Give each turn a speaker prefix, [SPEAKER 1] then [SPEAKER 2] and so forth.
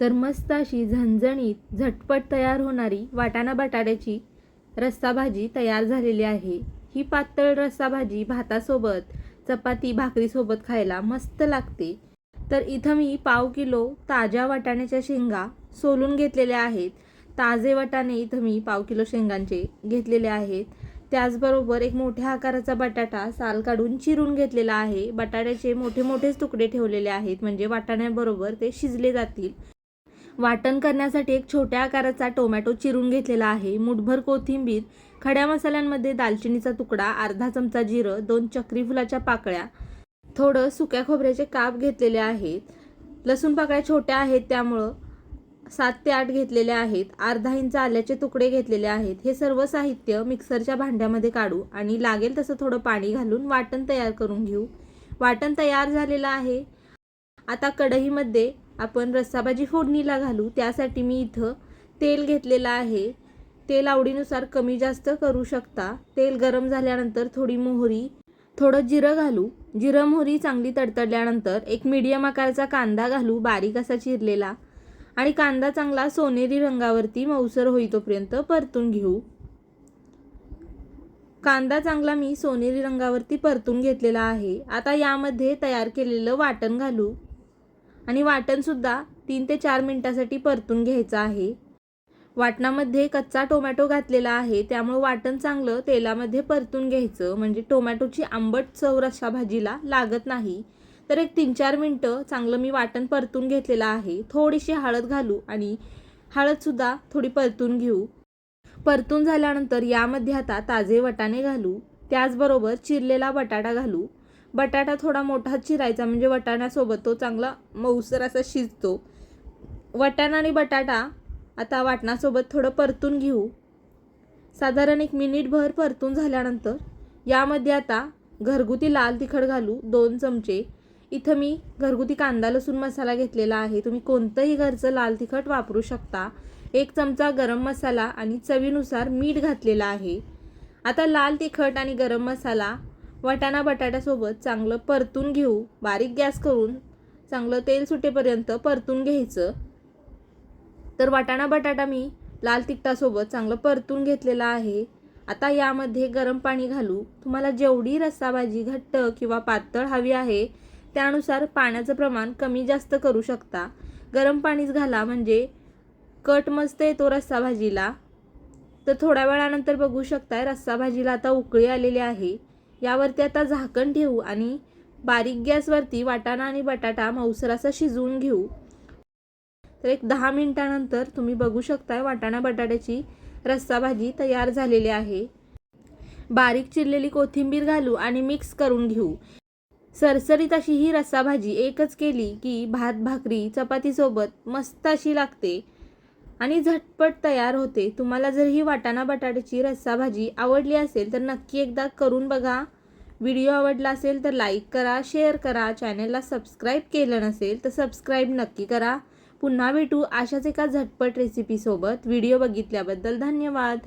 [SPEAKER 1] तर मस्त अशी झणझणीत झटपट तयार होणारी वाटाणा बटाट्याची रस्सा भाजी तयार झालेली आहे. ही पातळ रस्सा भाजी भातासोबत चपाती भाकरीसोबत खायला मस्त लागते. तर इथं मी पाव किलो ताज्या वाटाण्याच्या शेंगा सोलून घेतलेल्या आहेत. ताजे वाटाणे इथं मी पाव किलो शेंगांचे घेतलेले आहेत. त्याचबरोबर एक मोठ्या आकाराचा बटाटा साल काढून चिरून घेतलेला आहे. बटाट्याचे मोठे मोठेच तुकडे ठेवलेले आहेत म्हणजे वाटाण्याबरोबर ते शिजले जातील. वाटण करण्यासाठी एक छोट्या आकाराचा टोमॅटो चिरून घेतलेला आहे. मुठभर कोथिंबीर खड्या मसाल्यांमध्ये दालचिनीचा तुकडा अर्धा चमचा जिरं दोन चक्री फुलाच्या पाकळ्या थोडं सुक्या खोबऱ्याचे काप घेतलेले आहेत. लसूण पाकळ्या छोट्या आहेत त्यामुळं सात ते आठ घेतलेले आहेत. अर्धा इंच आल्याचे तुकडे घेतलेले आहेत. हे सर्व साहित्य मिक्सरच्या भांड्यामध्ये काढू आणि लागेल तसं थोडं पाणी घालून वाटण तयार करून घेऊ. वाटण तयार झालेलं आहे. आता कढईमध्ये आपण रस्साभाजी फोडणीला घालू. त्यासाठी मी इथं तेल घेतलेलं आहे. तेल आवडीनुसार कमी जास्त करू शकता. तेल गरम झाल्यानंतर थोडी मोहरी थोडं जिरं घालू. जिरं मोहरी चांगली तडतडल्यानंतर एक मीडियम आकाराचा कांदा घालू बारीक असा चिरलेला. आणि कांदा चांगला सोनेरी रंगावरती मऊसर होईतोपर्यंत परतून घेऊ. कांदा चांगला मी सोनेरी रंगावरती परतून घेतलेला आहे. आता यामध्ये तयार केलेलं वाटण घालू. आणि वाटणसुद्धा तीन ते चार मिनटासाठी परतून घ्यायचं आहे. वाटणामध्ये कच्चा टोमॅटो घातलेला आहे त्यामुळं वाटण चांगलं तेलामध्ये परतून घ्यायचं. म्हणजे टोमॅटोची आंबट चव रशा भाजीला लागत नाही. तर एक तीन चार मिनटं चांगलं मी वाटण परतून घेतलेलं आहे. थोडीशी हळद घालू आणि हळदसुद्धा थोडी परतून घेऊ. परतून झाल्यानंतर यामध्ये आता ताजे वटाणे घालू. त्याचबरोबर चिरलेला बटाटा घालू. बटाटा थोडा मोठा चिरायचा म्हणजे वटाण्यासोबत तो चांगला मऊसर असा शिजतो. वटाणा आणि बटाटा आता वाटणासोबत थोडं परतून घेऊ. साधारण एक मिनिटभर परतून झाल्यानंतर यामध्ये आता घरगुती लाल तिखट घालू दोन चमचे. इथं मी घरगुती कांदा लसूण मसाला घेतलेला आहे. तुम्ही कोणतंही घरचं लाल तिखट वापरू शकता. एक चमचा गरम मसाला आणि चवीनुसार मीठ घातलेलं आहे. आता लाल तिखट आणि गरम मसाला वाटाणा बटाट्यासोबत चांगलं परतून घेऊ. बारीक गॅस करून चांगलं तेल सुटेपर्यंत परतून घ्यायचं. तर वाटाणा बटाटा मी लाल तिखटासोबत चांगलं परतून घेतलेला आहे. आता यामध्ये गरम पाणी घालू. तुम्हाला जेवढी रस्सा भाजी घट्ट किंवा पातळ हवी आहे त्यानुसार पाण्याचं प्रमाण कमी जास्त करू शकता. गरम पाणीच घाला म्हणजे कट मस्त येतो रस्सा भाजीला. तर थोड्या वेळानंतर बघू शकताय रस्सा भाजीला आता उकळी आलेली आहे. यावरती आता झाकण ठेवू आणि बारीक गॅसवरती वाटाणा आणि बटाटा मऊसर असा शिजवून घेऊ. तर एक दहा मिनटानंतर तुम्ही बघू शकताय वाटाणा बटाट्याची रस्सा भाजी तयार झालेली आहे. बारीक चिरलेली कोथिंबीर घालू आणि मिक्स करून घेऊ. सरसरीत अशी ही रस्सा भाजी एकच केली की भात भाकरी चपातीसोबत मस्त अशी लागते. आणि झटपट तयार होते. तुम्हाला जर ही वाटाणा बटाट्याची रस्सा भाजी आवडली असेल तर नक्की एकदा करून बघा. व्हिडिओ आवडला असेल तर लाईक करा शेअर करा. चॅनलला सबस्क्राईब केलं नसेल तर सबस्क्राईब नक्की करा. पुन्हा भेटू अशाच एका झटपट रेसिपीसोबत व्हिडिओ बघितल्याबद्दल धन्यवाद.